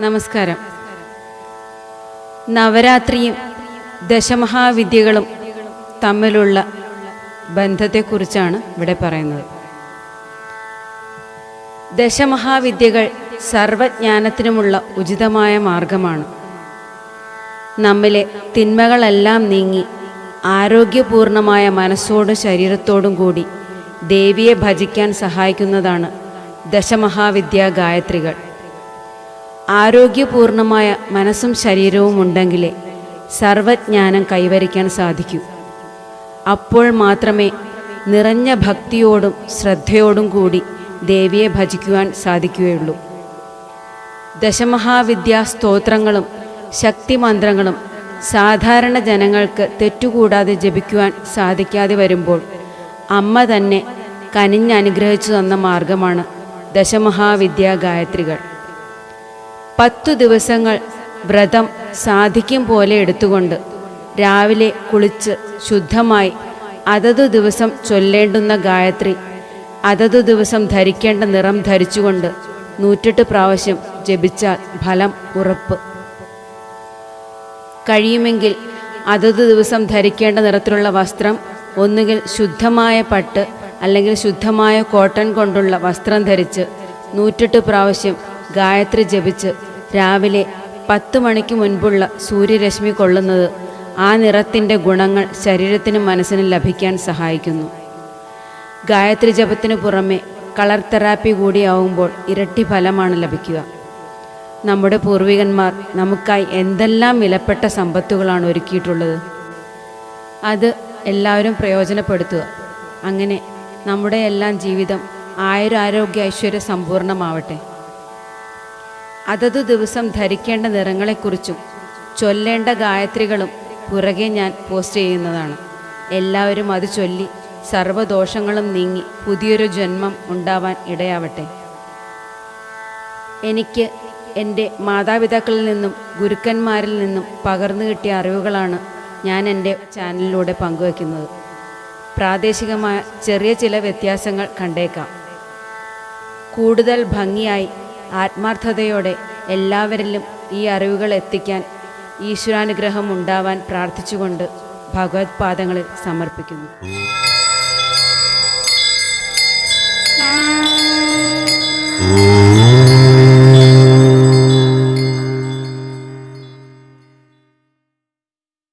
നമസ്കാരം. നവരാത്രിയും ദശമഹാവിദ്യകളും തമ്മിലുള്ള ബന്ധത്തെക്കുറിച്ചാണ് ഇവിടെ പറയുന്നത്. ദശമഹാവിദ്യകൾ സർവജ്ഞാനത്തിനുമുള്ള ഉചിതമായ മാർഗമാണ്. നമ്മിലെ തിന്മകളെല്ലാം നീങ്ങി ആരോഗ്യപൂർണമായ മനസ്സോടും ശരീരത്തോടും കൂടി ദേവിയെ ഭജിക്കാൻ സഹായിക്കുന്നതാണ് ദശമഹാവിദ്യാ ഗായത്രികൾ. ആരോഗ്യപൂർണമായ മനസ്സും ശരീരവും ഉണ്ടെങ്കിലേ സർവജ്ഞാനം കൈവരിക്കാൻ സാധിക്കൂ. അപ്പോൾ മാത്രമേ നിറഞ്ഞ ഭക്തിയോടും ശ്രദ്ധയോടും കൂടി ദേവിയെ ഭജിക്കുവാൻ സാധിക്കുകയുള്ളൂ. ദശമഹാവിദ്യാ സ്തോത്രങ്ങളും ശക്തിമന്ത്രങ്ങളും സാധാരണ ജനങ്ങൾക്ക് തെറ്റുകൂടാതെ ജപിക്കുവാൻ സാധിക്കാതെ വരുമ്പോൾ അമ്മ തന്നെ കനിഞ്ഞനുഗ്രഹിച്ചു തന്ന മാർഗമാണ് ദശമഹാവിദ്യാ ഗായത്രികൾ. പത്തു ദിവസങ്ങൾ വ്രതം സാധിക്കും പോലെ എടുത്തുകൊണ്ട് രാവിലെ കുളിച്ച് ശുദ്ധമായി അതതു ദിവസം ചൊല്ലേണ്ടുന്ന ഗായത്രി അതതു ദിവസം ധരിക്കേണ്ട നിറം ധരിച്ചുകൊണ്ട് നൂറ്റെട്ട് പ്രാവശ്യം ജപിച്ചാൽ ഫലം ഉറപ്പ്. കഴിയുമെങ്കിൽ അതത് ദിവസം ധരിക്കേണ്ട നിറത്തിലുള്ള വസ്ത്രം ഒന്നുകിൽ ശുദ്ധമായ പട്ട് അല്ലെങ്കിൽ ശുദ്ധമായ കോട്ടൺ കൊണ്ടുള്ള വസ്ത്രം ധരിച്ച് നൂറ്റെട്ട് പ്രാവശ്യം ഗായത്രി ജപിച്ച് രാവിലെ പത്ത് മണിക്ക് മുൻപുള്ള സൂര്യരശ്മി കൊള്ളുന്നത് ആ നിറത്തിന്റെ ഗുണങ്ങൾ ശരീരത്തിനും മനസ്സിനും ലഭിക്കാൻ സഹായിക്കുന്നു. ഗായത്രി ജപത്തിന് പുറമെ കളർ തെറാപ്പി കൂടിയാവുമ്പോൾ ഇരട്ടി ഫലമാണ് ലഭിക്കുക. നമ്മുടെ പൂർവികന്മാർ നമുക്കായി എന്തെല്ലാം വിലപ്പെട്ട സമ്പത്തുകളാണ് ഒരുക്കിയിട്ടുള്ളത്. അത് എല്ലാവരും പ്രയോജനപ്പെടുത്തുക. അങ്ങനെ നമ്മുടെ എല്ലാം ജീവിതം ആയുരാരോഗ്യ ഐശ്വര്യ സമ്പൂർണമാവട്ടെ അതതു ദിവസം ധരിക്കേണ്ട നിറങ്ങളെക്കുറിച്ചും ചൊല്ലേണ്ട ഗായത്രികളും പുറകെ ഞാൻ പോസ്റ്റ് ചെയ്യുന്നതാണ്. എല്ലാവരും അത് ചൊല്ലി സർവദോഷങ്ങളും നീങ്ങി പുതിയൊരു ജന്മം ഉണ്ടാവാൻ ഇടയാവട്ടെ. എനിക്ക് എന്റെ മാതാപിതാക്കളിൽ നിന്നും ഗുരുക്കന്മാരിൽ നിന്നും പകർന്നു കിട്ടിയ അറിവുകളാണ് ഞാൻ എന്റെ ചാനലിലൂടെ പങ്കുവയ്ക്കുന്നത്. പ്രാദേശികമായ ചെറിയ ചില വ്യത്യാസങ്ങൾ കണ്ടേക്കാം. കൂടുതൽ ഭംഗിയായി ആത്മാർത്ഥതയോടെ എല്ലാവരിലും ഈ അറിവുകൾ എത്തിക്കാൻ ഈശ്വരാനുഗ്രഹം ഉണ്ടാവാൻ പ്രാർത്ഥിച്ചുകൊണ്ട് ഭഗവത് പാദങ്ങളിൽ സമർപ്പിക്കുന്നു.